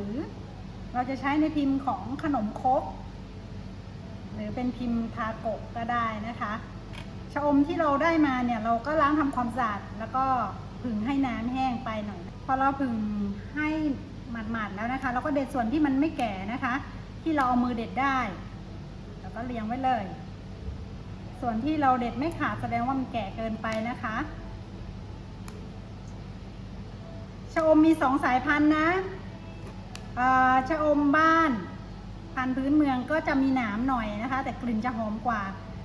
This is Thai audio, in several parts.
รือเราจะใช้ในพิมพ์ของขนมครกหรือเป็นพิมพ์ทาโกะก็ได้นะคะชะอมที่เราได้มาเนี่ยเราก็ล้างทำความสะอาดแล้วก็ผึ่งให้น้ำแห้งไปหน่อย พอเราผึ่งให้หมาดๆแล้วนะคะ เราก็เด็ดส่วนที่มันไม่แก่นะคะ ที่เราเอามือเด็ดได้ แล้วก็เรียงไว้เลย ส่วนที่เราเด็ดไม่ขาดแสดงว่ามันแก่เกินไปนะคะชะอมมีสองสายพันธุ์นะ ชะอมบ้านพันธุ์พื้นเมืองก็จะมีหนามหน่อยนะคะ แต่กลิ่นจะหอมกว่า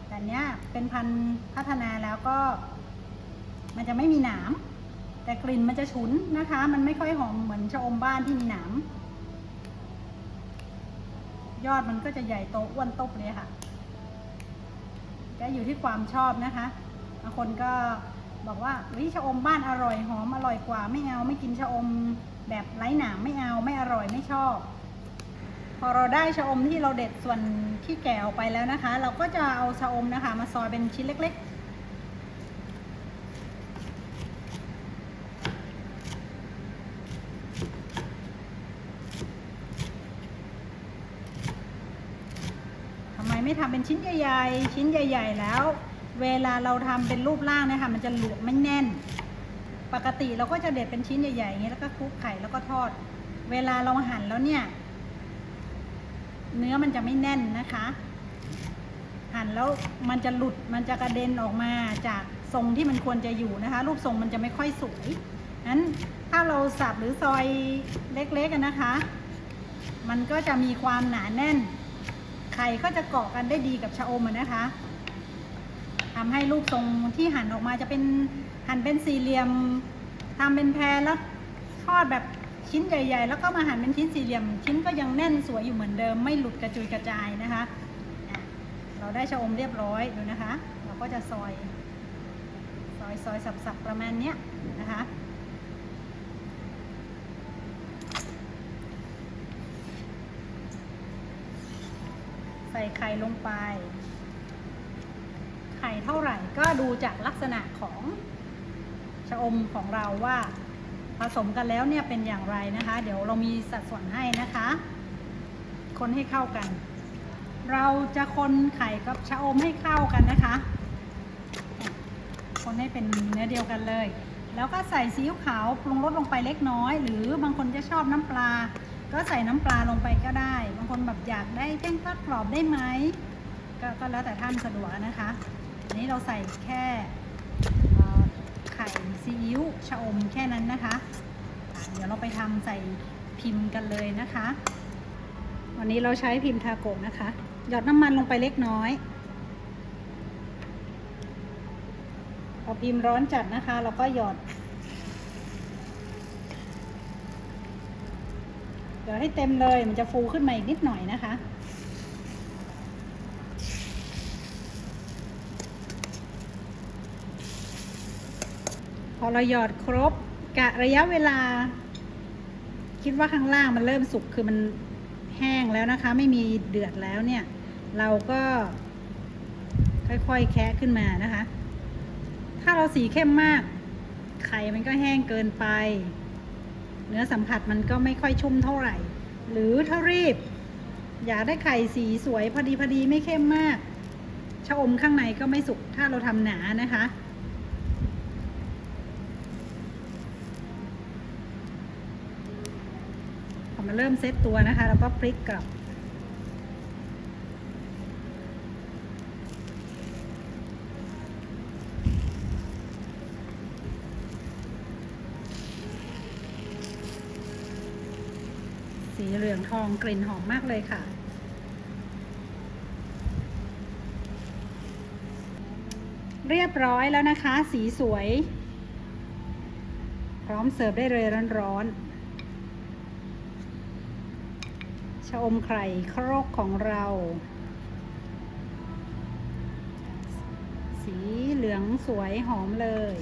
แต่เนี้ยเป็นพันธุ์พัฒนาแล้วก็ มันจะไม่มีหนาม แต่กลิ่นมันจะฉุนนะคะ มันไม่ค่อยหอมเหมือนชะอมบ้านที่มีหนามยอดมันก็จะใหญ่โตอ้วนตบเลยค่ะก็อยู่ที่ความชอบนะคะบางคนก็บอกว่าวิชะอมบ้านอร่อยหอมอร่อยกว่าไม่เอาไม่กินชะอมแบบไร้หนามไม่เอาไม่อร่อย ไม่ชอบ พอเราได้ชะอมที่เราเด็ดส่วนที่แก่ออกไปแล้วนะคะ เราก็จะเอาชะอมนะคะ มาซอยเป็นชิ้นเล็กๆทำไมไม่ทำเป็นชิ้นใหญ่ๆ ชิ้นใหญ่ ๆ แล้ว เวลาเราทำเป็นรูปร่างนะคะมันจะหลวมไม่แน่น ปกติเราก็จะเด็ดเป็นชิ้นใหญ่ๆอย่างนี้แล้วก็คลุกไข่แล้วก็ทอด เวลาเราหั่นแล้วเนี่ย เนื้อมันจะไม่แน่นนะคะ หั่นแล้วมันจะหลุดมันจะกระเด็นออกมาจากทรงที่มันควรจะอยู่นะคะ รูปทรงมันจะไม่ค่อยสวยนั้นถ้าเราสับหรือซอยเล็กๆกันนะคะ มันก็จะมีความหนาแน่น ไข่ก็จะเกาะกันได้ดีกับชะอมนะคะทำให้รูปทรงที่หั่นออกมาจะเป็นหั่นเป็นสี่เหลี่ยมทำเป็นแพรแล้วทอดแบบ ชิ้นใหญ่ ๆ แล้วก็มาหั่นเป็นชิ้นสี่เหลี่ยม ชิ้นก็ยังแน่นสวยอยู่เหมือนเดิม ไม่หลุดกระจุยกระจายนะคะ เราได้ชะอมเรียบร้อยดูนะคะ เราก็จะซอย ซอยซอยสับๆประมาณเนี้ยนะคะใส่ไข่ลงไป ไข่เท่าไหร่ก็ดูจากลักษณะของชะอมของเราว่า ผสมกันแล้วเนี่ยเป็นอย่างไรนะคะ เดี๋ยวเรามีสัดส่วนให้นะคะ คนให้เข้ากัน เราจะคนไข่กับชะอมให้เข้ากันนะคะ คนให้เป็นเนื้อเดียวกันเลย แล้วก็ใส่ซีอิ๊วขาวปรุงรสลงไปเล็กน้อย หรือบางคนจะชอบน้ำปลา ก็ใส่น้ำปลาลงไปก็ได้ บางคนแบบอยากได้แป้งทอดกรอบได้ไหมกก็แล้วแต่ท่านสะดวกนะคะอันนี้เราใส่แค่ ไข่ซีอิ๊วชะอมแค่นั้นนะคะ เดี๋ยวเราไปทำใส่พิมพ์กันเลยนะคะ วันนี้เราใช้พิมพ์ทาโกะนะคะ หยอดน้ำมันลงไปเล็กน้อยพอพิมพ์ร้อนจัดนะคะ เราก็หยอดหยอดให้เต็มเลยมันจะฟูขึ้นมาอีกนิดหน่อยนะคะ พอเราหยอดครบกะระยะเวลา คิดว่าข้างล่างมันเริ่มสุกคือมันแห้งแล้วนะคะ ไม่มีเดือดแล้วเนี่ย เราก็ค่อยๆแคะขึ้นมานะคะ ถ้าเราสีเข้มมาก ไข่มันก็แห้งเกินไป เนื้อสัมผัสมันก็ไม่ค่อยชุ่มเท่าไหร่ หรือถ้ารีบ อยากได้ไข่สีสวยพอดีพอดีไม่เข้มมากชะอมข้างในก็ไม่สุกถ้าเราทำหนานะคะ พอ มันเริ่มเซตตัวนะคะ แล้วก็พลิกกลับ สีเหลืองทองกลิ่นหอมมากเลยค่ะเรียบร้อยแล้วนะคะ สีสวย พร้อมเสิร์ฟได้เลยร้อนๆ ชะอมไข่ครกของเรา สีเหลืองสวยหอมเลย